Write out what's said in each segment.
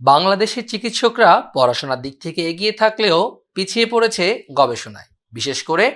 বাংলাদেশের চিকিৎসকরা পড়াশোনার দিক থেকে এগিয়ে থাকলেও পিছিয়ে পড়েছে গবেষণায়। বিশেষ করে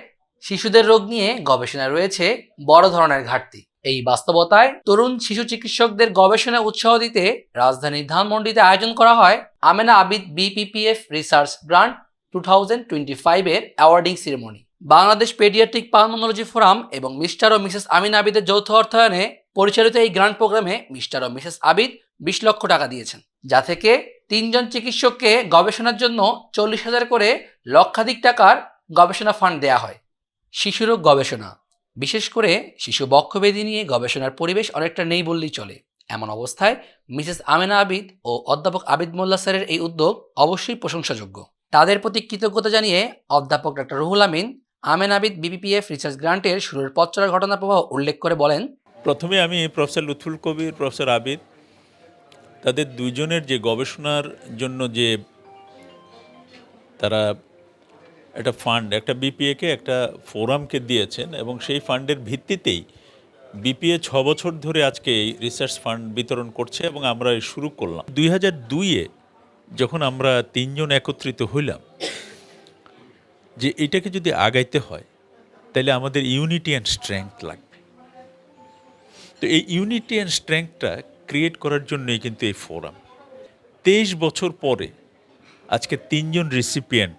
শিশুদের রোগ নিয়ে গবেষণায় রয়েছে বড় ধরনের ঘাটতি। এই বাস্তবতায় তরুণ শিশু চিকিৎসকদের গবেষণা উৎসাহ দিতে রাজধানীর ধানমন্ডিতে আয়োজন করা হয় Amena Abid BPPF research grant two thousand twenty ফাইভের awarding ceremony. Bangladesh paediatric pulmonology forum এবং মিস্টার ও মিসেস আমিন আবিদের যৌথ অর্থায়নে পরিচালিত এই গ্রান্ট প্রোগ্রামে মিস্টার ও মিসেস আবিদ বিশ লক্ষ টাকা দিয়েছেন, যা থেকে তিনজন চিকিৎসককে গবেষণার জন্য চল্লিশ হাজার করে লক্ষাধিক টাকার গবেষণা ফান্ড দেয়া হয়। শিশুরোগ গবেষণা, বিশেষ করে শিশু বক্ষবেদী নিয়ে গবেষণার পরিবেশ অনেকটা নেই বললেই চলে। এমন অবস্থায় মিসেস আমেনা আবিদ ও অধ্যাপক আবিদ মোল্লা স্যারের এই উদ্যোগ অবশ্যই প্রশংসাযোগ্য। তাদের প্রতি কৃতজ্ঞতা জানিয়ে অধ্যাপক doctor Ruhul Amin Amena Abid BBPF research গ্রান্টের শুরুর পথ চলার ঘটনা প্রবাহ উল্লেখ করে বলেন, প্রথমে আমি প্রফেসর লুথুল কবির, প্রফেসর আবিদ তাদের দুইজনের যে গবেষণার জন্য যে তারা একটা ফান্ড, একটা বিপিএকে একটা ফোরামকে দিয়েছেন এবং সেই ফান্ডের ভিত্তিতেই বিপিএ ছ বছর ধরে আজকে এই রিসার্চ ফান্ড বিতরণ করছে এবং আমরা শুরু করলাম। দুই হাজার দুইয়ে যখন আমরা তিনজন একত্রিত হইলাম, যে এটাকে যদি আগাইতে হয়, তাহলে আমাদের ইউনিটি অ্যান্ড স্ট্রেংথ লাগবে। তো এই ইউনিটি অ্যান্ড স্ট্রেংথটা ক্রিয়েট করার জন্যই কিন্তু এই ফোরাম তেইশ বছর পরে আজকে তিনজন রিসিপিয়েন্ট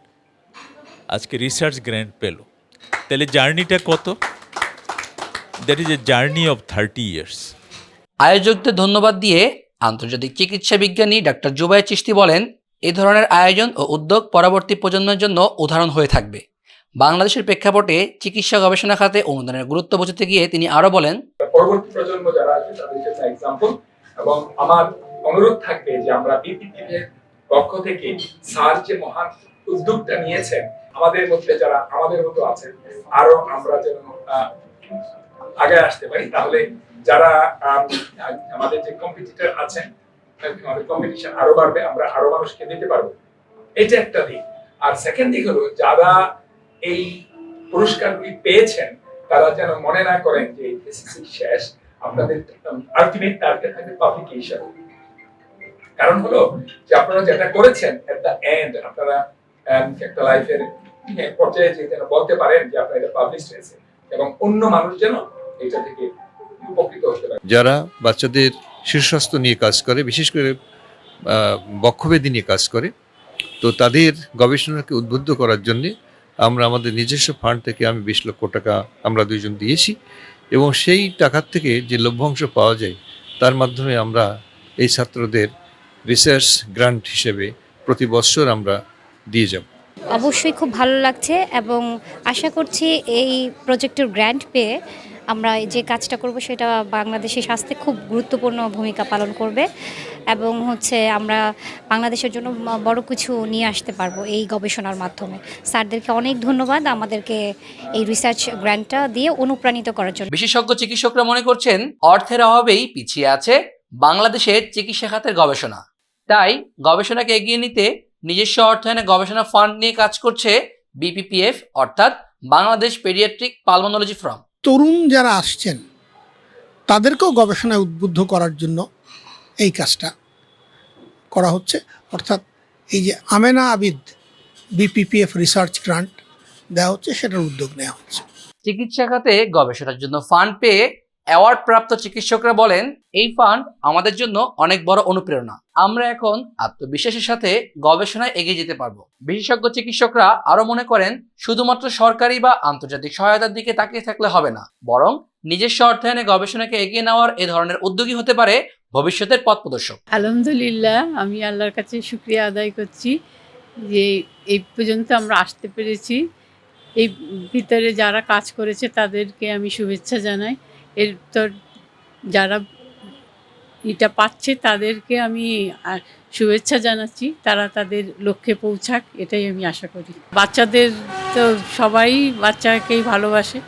আজকে রিসার্চ গ্র্যান্ট পেল। তাহলে জার্নিটা কত? That is a journey of thirty years আয়োজকদের ধন্যবাদ দিয়ে আন্তর্জাতিক চিকিৎসা বিজ্ঞানী ডাক্তার জুবাই চিস্তি বলেন এ ধরনের আয়োজন ও উদ্যোগ পরবর্তী প্রজন্মের জন্য উদাহরণ হয়ে থাকবে। বাংলাদেশের প্রেক্ষাপটে চিকিৎসা গবেষণা খাতে অনুদানের গুরুত্ব বোঝাতে গিয়ে তিনি আরও বলেন পরবর্তী প্রজন্ম যারা আছে তাদের জন্য এক্সাম্পল এবং আমার অনুরোধ থাকবে যে আমরা বিপিটিভির পক্ষ থেকে স্যার যে মহান উদ্যোগটা নিয়েছেন, আমাদের মধ্যে যারা আমাদের মতো আছেন, আরও আমরা যেন আগে আসতে পারি। তাহলে যারা আমাদের যে কম্পিটিটর আছেন, আমাদের কম্পিটিশন আরও বাড়বে, আমরা আরও মানুষকে দিতে পারব। এটা একটা দিক। আর সেকেন্ড দিক হলো, যারা এই পুরস্কারগুলি পেয়েছেন, তারা যেন মনে না করেন যে শেষ আপনাদের আলটিমেট টার্গেট পাবলিকেশন কারণ হলো যে আপনারা যেটা করেছেন দ্য এন্ড আপনারা um, একটা লাইফের পর্যায়ে যে যেন বলতে পারেন যে এটা পাবলিশ হয়েছে এবং অন্য মানুষ যেন এটা থেকে উপকৃত হতে পারে। যারা বাচ্চাদের স্বাস্থ্য নিয়ে কাজ করে বিশেষ করে আহ, বক্ষব্যাধি নিয়ে কাজ করে তো তাদের গবেষণাকে উদ্বুদ্ধ করার জন্যে আমরা আমাদের নিজস্ব ফান্ড থেকে আমি বিশ লক্ষ টাকা আমরা দুইজন দিয়েছি। এবং সেই টাকার থেকে যে লভ্যাংশ পাওয়া যায়, তার মাধ্যমে আমরা এই ছাত্রদের রিসার্চ গ্রান্ট হিসেবে প্রতি বছর আমরা দিয়ে যাব। অবশ্যই খুব ভালো লাগছে এবং আশা করছি এই প্রজেক্টের গ্র্যান্ট পেয়ে আমরা যে কাজটা করব সেটা বাংলাদেশের স্বাস্থ্যে খুব গুরুত্বপূর্ণ ভূমিকা পালন করবে এবং হচ্ছে আমরা বাংলাদেশের জন্য বড় কিছু নিয়ে আসতে পারব এই গবেষণার মাধ্যমে। স্যারদেরকে অনেক ধন্যবাদ আমাদেরকে এই রিসার্চ গ্র্যান্টটা দিয়ে অনুপ্রাণিত করার জন্য। বিশেষজ্ঞ চিকিৎসকরা মনে করছেন অর্থের অভাবেই পিছিয়ে আছে বাংলাদেশের চিকিৎসা খাতের গবেষণা। তাই গবেষণাকে এগিয়ে নিতে নিজস্ব অর্থায়নে গবেষণা ফান্ড নিয়ে কাজ করছে বিপিপিএফ, অর্থাৎ বাংলাদেশ পেডিয়াট্রিক পালমোনোলজি ফ্রম। তরুণ যারা আসছেন, তাদেরকেও গবেষণায় উদ্বুদ্ধ করার জন্য এই কাজটা করা হচ্ছে। অর্থাৎ এই যে Amena Abid BPPF research grant দেওয়া হচ্ছে, সেটার উদ্যোগ নেওয়া হচ্ছে। চিকিৎসা খাতে গবেষণার জন্য ফান্ড পেয়ে অ্যাওয়ার্ড প্রাপ্ত চিকিৎসকরা বলেন, এই ফান্ড আমাদের জন্য অনেক বড় অনুপ্রেরণা। আমরা এখন আত্মবিশ্বাসের সাথে গবেষণায় এগিয়ে যেতে পারব। বিশেষজ্ঞ চিকিৎসকরা আরও মনে করেন, শুধুমাত্র সরকারি বা আন্তর্জাতিক সহায়তার দিকে তাকিয়ে থাকলে হবে না। বরং নিজস্ব অর্থায়নে গবেষণাকে এগিয়ে নেওয়ার এ ধরনের উদ্যোগী হতে পারে ভবিষ্যতের পথ প্রদর্শক। আলহামদুলিল্লাহ, আমি আল্লাহর কাছে শুক্রিয়া আদায় করছি যে এই পর্যন্ত আমরা আসতে পেরেছি। এই ভিতরে যারা কাজ করেছে তাদেরকে আমি শুভেচ্ছা জানাই। এর তো যারা এটা পাচ্ছে তাদেরকে আমি শুভেচ্ছা জানাচ্ছি, তারা তাদের লক্ষ্যে পৌঁছাক, এটাই আমি আশা করি। বাচ্চাদের তো সবাই বাচ্চাকেই ভালোবাসে,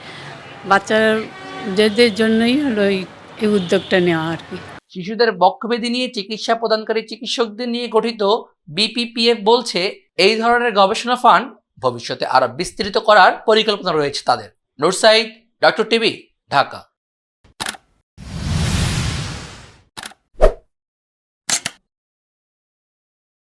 বাচ্চাদের জন্যই হলো এই- উদ্যোগটা নেওয়া আর কি। শিশুদের বক্ষবেদী নিয়ে, চিকিৎসা প্রদানকারী চিকিৎসকদের নিয়ে গঠিত বিপিপিএফ বলছে, এই ধরনের গবেষণা ফান্ড ভবিষ্যতে আরও বিস্তৃত করার পরিকল্পনা রয়েছে তাদের। নোটসাইড ডক্টর টিভি, ঢাকা।